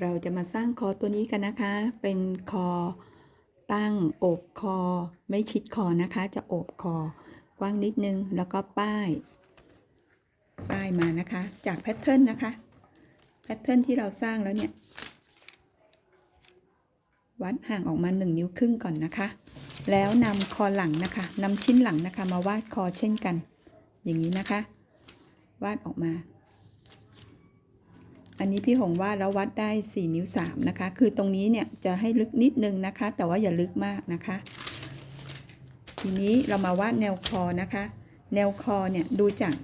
เราจะมาสร้างคอตัวนี้กันนะคะ เป็นคอตั้งโอบคอ ไม่ชิดคอนะคะ จะโอบคอ กว้างนิดนึง แล้วก็ป้าย ป้ายมานะคะ จากแพทเทิร์นนะคะ แพทเทิร์นที่เราสร้างแล้วเนี่ย วัดห่างออกมา1นิ้วครึ่งก่อนนะคะ แล้วนำคอหลังนะคะนำชิ้นหลังนะคะ มาวาดคอเช่นกัน อย่างนี้นะคะ วาดออกมา อันนี้พี่หงว่าแล้ววัดได้ 4 นิ้ว 3 นะคะ คือตรงนี้เนี่ยจะให้ลึกนิดนึงนะคะ แต่ว่าอย่าลึกมากนะคะ ทีนี้เรามาวาดแนวคอนะคะ แนวคอเนี่ยดูจาก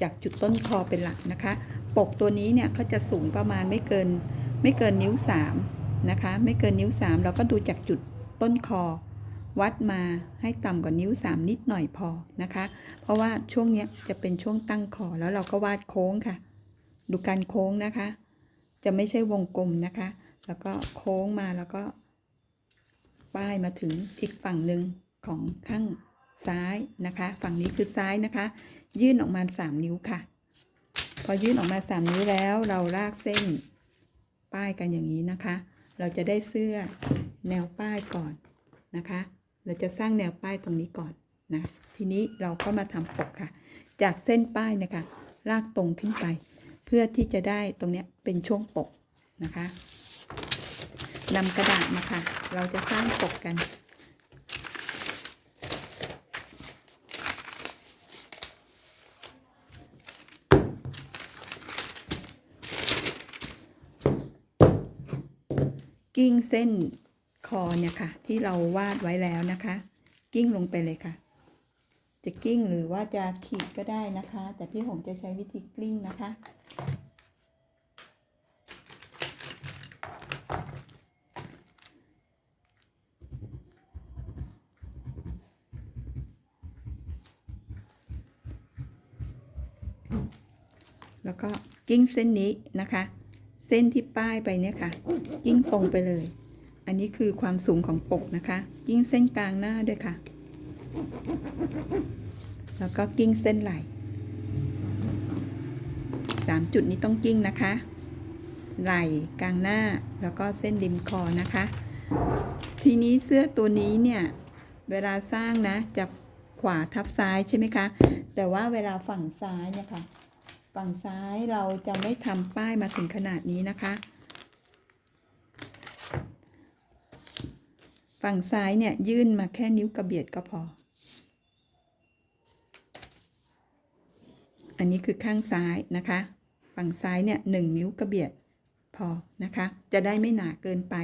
จากจุดต้นคอเป็นหลักนะคะ ปกตัวนี้เนี่ยเขาจะสูงประมาณไม่เกินไม่เกินนิ้ว 3 นะคะ ไม่เกินนิ้ว 3 เราก็ดูจากจุดต้นคอ วัดมาให้ต่ำกว่านิ้ว 3 นิดหน่อยพอนะคะ เพราะว่าช่วงเนี้ยจะเป็นช่วงตั้งคอแล้วเราก็วาดโค้งค่ะ ดูการโค้งนะคะ จะไม่ใช่วงกลมนะคะ แล้วก็โค้งมาแล้วก็ ป้ายมาถึงอีกฝั่งหนึ่งของข้างซ้ายนะคะ ฝั่งนี้คือซ้ายนะคะ ยื่นออกมา 3 นิ้วค่ะ พอยื่นออกมา 3 นิ้วแล้วเราลากเส้นป้ายกันอย่างนี้นะคะ เราจะได้เสื้อแนวป้ายก่อนนะคะ เราจะสร้างแนวป้ายตรงนี้ก่อนนะทีนี้เราก็มาทำปกค่ะ จากเส้นป้ายนะคะ ลากตรงขึ้นไป พื่อที่จะได้ตรงนี้เป็นช่วงปกนะคะนำกระดาษมาค่ะ เราจะสร้างปกกันกิ้งเส้นคอเนี่ยค่ะ ที่เราวาดไว้แล้วนะคะ กิ้งลงไปเลยค่ะ จะกิ้งหรือว่าจะขีดก็ได้นะคะ แต่พี่หงจะใช้วิธีกลิ้งนะคะ แล้วก็กิ้งเส้นนี้นะคะ เส้นที่ป้ายไปเนี่ยค่ะ กิ้งตรงไปเลย อันนี้คือความสูงของปกนะคะ กิ้งเส้นกลางหน้าด้วยค่ะ แล้วก็กิ้งเส้นไหล่สามจุดนี้ต้องกิ้งนะคะ ไหล่กลางหน้าแล้วก็เส้นริมคอนะคะ ทีนี้เสื้อตัวนี้เนี่ยเวลาสร้างนะจะขวาทับซ้ายใช่ไหมคะ แต่ว่าเวลาฝั่งซ้ายเนี่ยค่ะฝั่งซ้ายเราจะไม่ทำป้ายมาถึงขนาดนี้นะคะ ฝั่งซ้ายเนี่ยยื่นมาแค่นิ้วกระเบียดก็พอ อันนี้คือข้างซ้ายนะคะ ฝั่งซ้ายเนี่ยหนึ่งนิ้วกระเบียดพอนะคะ จะได้ไม่หนาเกินไป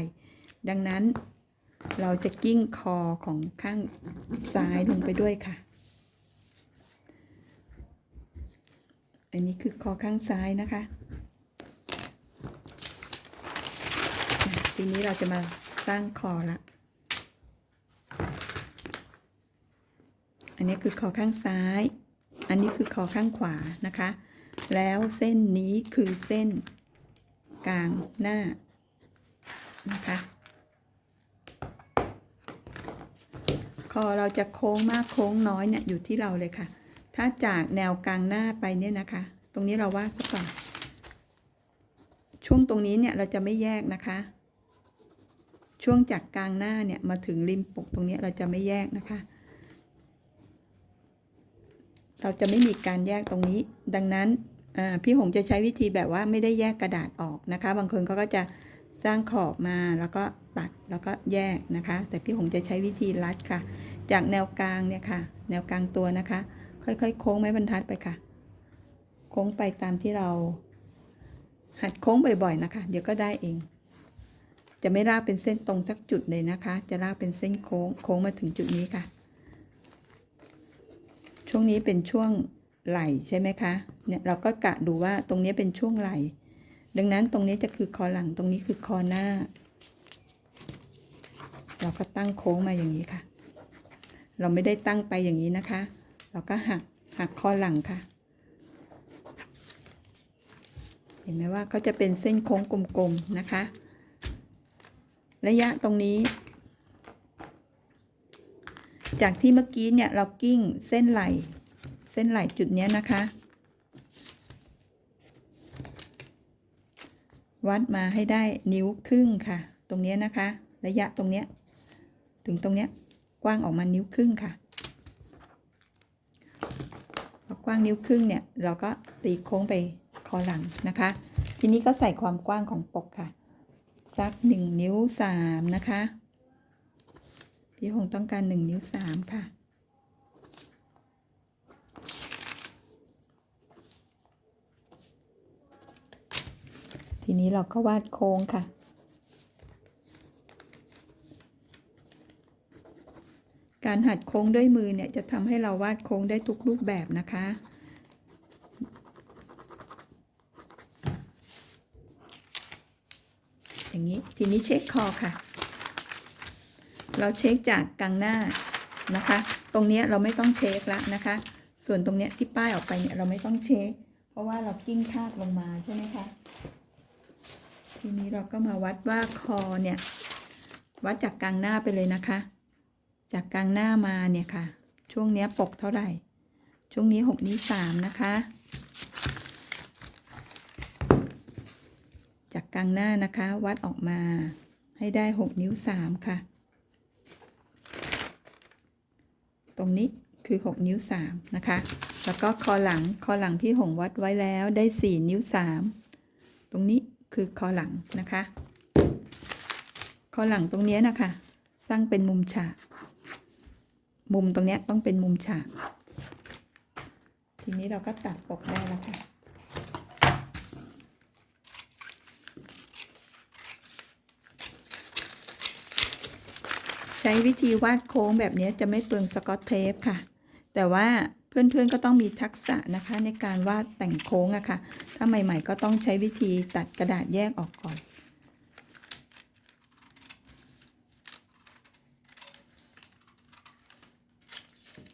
ดังนั้นเราจะกิ้งคอของข้างซ้ายลงไปด้วยค่ะ อันนี้คือคอข้างซ้ายนะคะ ทีนี้เราจะมาสร้างคอละ อันนี้คือคอข้างซ้าย อันนี้คือคอข้างขวานะคะ แล้วเส้นนี้คือเส้นกลางหน้านะคะ คอเราจะโค้งมากโค้งน้อยเนี่ยอยู่ที่เราเลยค่ะ ถ้าจากแนวกลางหน้าไปเนี่ยนะคะ ตรงนี้เราวาดสักก่อน ช่วงตรงนี้เนี่ยเราจะไม่แยกนะคะ ช่วงจากกลางหน้าเนี่ยมาถึงริมปกตรงนี้เราจะไม่แยกนะคะ เราจะไม่มีการแยกตรงนี้ ดังนั้นพี่หงจะใช้วิธีแบบว่าไม่ได้แยกกระดาษออกนะคะ บางคนเขาก็จะสร้างขอบมาแล้วก็ตัดแล้วก็แยกนะคะ แต่พี่หงจะใช้วิธีรัดค่ะ จากแนวกลางเนี่ยค่ะ แนวกลางตัวนะคะ ค่อยๆ โค้งไม้บรรทัดไปค่ะ โค้งไปตามที่เรา หัดโค้งบ่อยๆนะคะ เดี๋ยวก็ได้เอง จะไม่ลากเป็นเส้นตรงสักจุดเลยนะคะ จะลากเป็นเส้นโค้งโค้งมาถึงจุดนี้ค่ะ ช่วงนี้เป็นช่วงไหลใช่ไหมคะ เนี่ยเราก็กะดูว่าตรงนี้เป็นช่วงไหล ดังนั้นตรงนี้จะคือคอหลังตรงนี้คือคอหน้า เราก็ตั้งโค้งมาอย่างนี้ค่ะ เราไม่ได้ตั้งไปอย่างนี้นะคะ เราก็หักหักคอหลังค่ะ เห็นไหมว่าเขาจะเป็นเส้นโค้งกลมๆนะคะ ระยะตรงนี้ จากที่เมื่อกี้เนี่ยเรากิ้งเส้นไหลเส้นไหลจุดนี้นะคะ วัดมาให้ได้นิ้วครึ่งค่ะ ตรงนี้นะคะ ระยะตรงเนี้ยถึงตรงเนี้ยกว้างออกมานิ้วครึ่งค่ะพอกว้างนิ้วครึ่งเนี่ยเราก็ตีโค้งไปคอหลังนะคะ ทีนี้ก็ใส่ความกว้างของปกค่ะสักหนึ่งนิ้วสามนะคะ พี่หงต้องการหนึ่งนิ้วสามค่ะ ทีนี้เราก็วาดโค้งค่ะ การหัดโค้งด้วยมือเนี่ยจะทำให้เราวาดโค้งได้ทุกรูปแบบนะคะอย่างนี้ทีนี้เช็คคอค่ะ เราเช็คจากกลางหน้านะคะ ตรงนี้เราไม่ต้องเช็คล้วนะคะ ส่วนตรงนี้ที่ป้ายออกไปเนี่ยเราไม่ต้องเช็ค เพราะว่าเรากิ้งคาดลงมาใช่ไหมคะ ทีนี้เราก็มาวัดว่าคอเนี่ย วัดจากกลางหน้าไปเลยนะคะ จากกลางหน้ามาเนี่ยค่ะ ช่วงเนี้ยปกเท่าไหร่ ช่วงนี้หกนิ้วสามนะคะ จากกลางหน้านะคะ วัดออกมาให้ได้หกนิ้วสามค่ะ ตรงนี้คือหกนิ้วสามนะคะ แล้วก็คอหลังคอหลังพี่หงวัดไว้แล้วได้สี่นิ้วสามตรงนี้คือคอหลังนะคะคอหลังตรงนี้นะคะ สร้างเป็นมุมฉาก มุมตรงนี้ต้องเป็นมุมฉาก ทีนี้เราก็ตัดปกได้แล้วค่ะ ใช้วิธีวาดโค้งแบบนี้จะไม่เปลืองสกอตเทปค่ะ แต่ว่าเพื่อนๆก็ต้องมีทักษะนะคะในการวาดแต่งโค้งอะค่ะ ถ้าใหม่ๆก็ต้องใช้วิธีตัดกระดาษแยกออกก่อน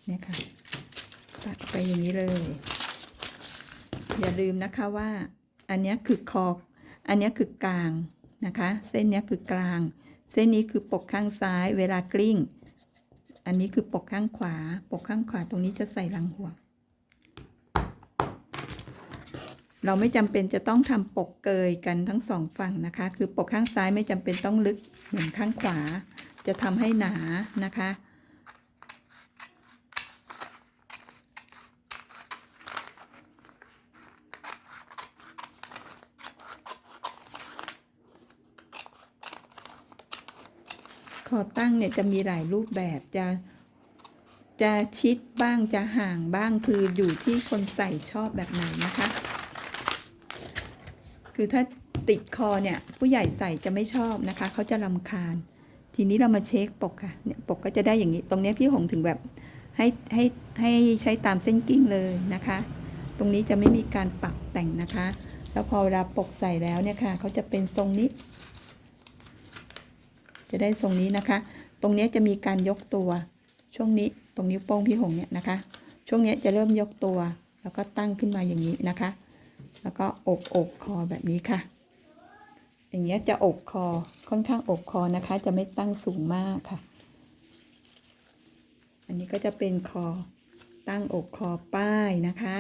เนี่ยค่ะ ตัดไปอย่างนี้เลย อย่าลืมนะคะว่า อันนี้คือคออันนี้คือกลางนะคะ เส้นนี้คือกลาง เส้นนี้คือปกข้างซ้ายเวลากลิ้ง อันนี้คือปกข้างขวา ปกข้างขวาตรงนี้จะใส่รังห่วง เราไม่จำเป็นจะต้องทำปกเกยกันทั้งสองฝั่งนะคะ คือปกข้างซ้ายไม่จำเป็นต้องลึกเหมือนข้างขวา จะทำให้หนานะคะ ค อตั้งเนี่ยจะมีหลายรูปแบบจะจะชิดบ้างจะห่างบ้างคืออยู่ที่คนใส่ชอบแบบไหนนะคะ คือถ้าติดคอเนี่ยผู้ใหญ่ใส่จะไม่ชอบนะคะเขาจะรำคาญ ทีนี้เรามาเช็คปกค่ะเนี่ยปกก็จะได้อย่างนี้ ตรงนี้พี่หงถึงแบบให้ให้ให้ใช้ตามเส้นกิ้งเลยนะคะ ตรงนี้จะไม่มีการปรับแต่งนะคะ แล้วพอเวลาปกใส่แล้วเนี่ยค่ะเขาจะเป็นทรงนี้ จะได้ทรงนี้นะคะ ตรงนี้จะมีการยกตัว ช่วงนี้ตรงนิ้วโป้งพี่หงเนี่ยนะคะ ช่วงนี้จะเริ่มยกตัว แล้วก็ตั้งขึ้นมาอย่างนี้นะคะ แล้วก็อกอกคอแบบนี้ค่ะ อย่างเงี้ยจะอกคอค่อนข้างอกคอนะคะ จะไม่ตั้งสูงมากค่ะ อันนี้ก็จะเป็นคอตั้งอกคอป้ายนะคะ